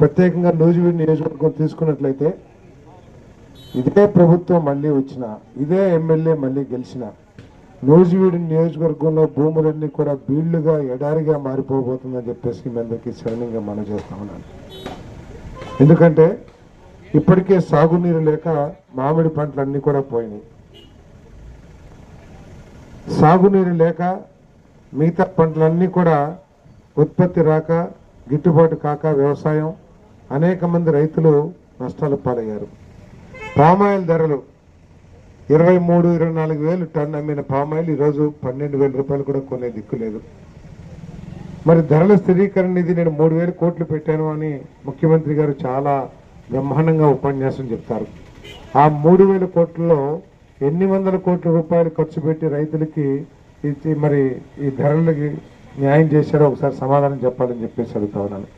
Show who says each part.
Speaker 1: ప్రత్యేకంగా నూజివీడు నియోజకవర్గం తీసుకున్నట్లయితే ఇదే ప్రభుత్వం మళ్ళీ వచ్చిన ఇదే ఎమ్మెల్యే మళ్ళీ గెలిచిన నూజివీడు నియోజకవర్గంలో భూములన్నీ కూడా బీళ్ళుగా ఎడారిగా మారిపోబోతుందని చెప్పేసి మీ అందరికీ శరణంగా మనం చేస్తా ఉన్నాను ఎందుకంటే ఇప్పటికే సాగునీరు లేక మామిడి పంటలన్నీ కూడా పోయినాయి. సాగునీరు లేక మిగతా పంటలన్నీ కూడా ఉత్పత్తి రాక గిట్టుబాటు కాక వ్యవసాయం అనేక మంది రైతులు నష్టాలు పాలయ్యారు. పామాయిల్ ధరలు ఇరవై మూడు ఇరవై నాలుగు వేలు టన్ అమ్మిన పామాయిల్ ఈరోజు పన్నెండు వేల రూపాయలు కూడా కొనే దిక్కు లేదు. మరి ధరల స్థిరీకరణ నిధి నేను మూడు వేలు కోట్లు పెట్టాను అని ముఖ్యమంత్రి గారు చాలా బ్రహ్మాండంగా ఉపన్యాసం చెప్తారు. ఆ మూడు వేల కోట్లలో ఎన్ని వందల కోట్ల రూపాయలు ఖర్చు పెట్టి రైతులకి ఇది మరి ఈ ధరలకి న్యాయం చేశారో ఒకసారి సమాధానం చెప్పాలని చెప్పేసి అడుగుతా ఉన్నాను.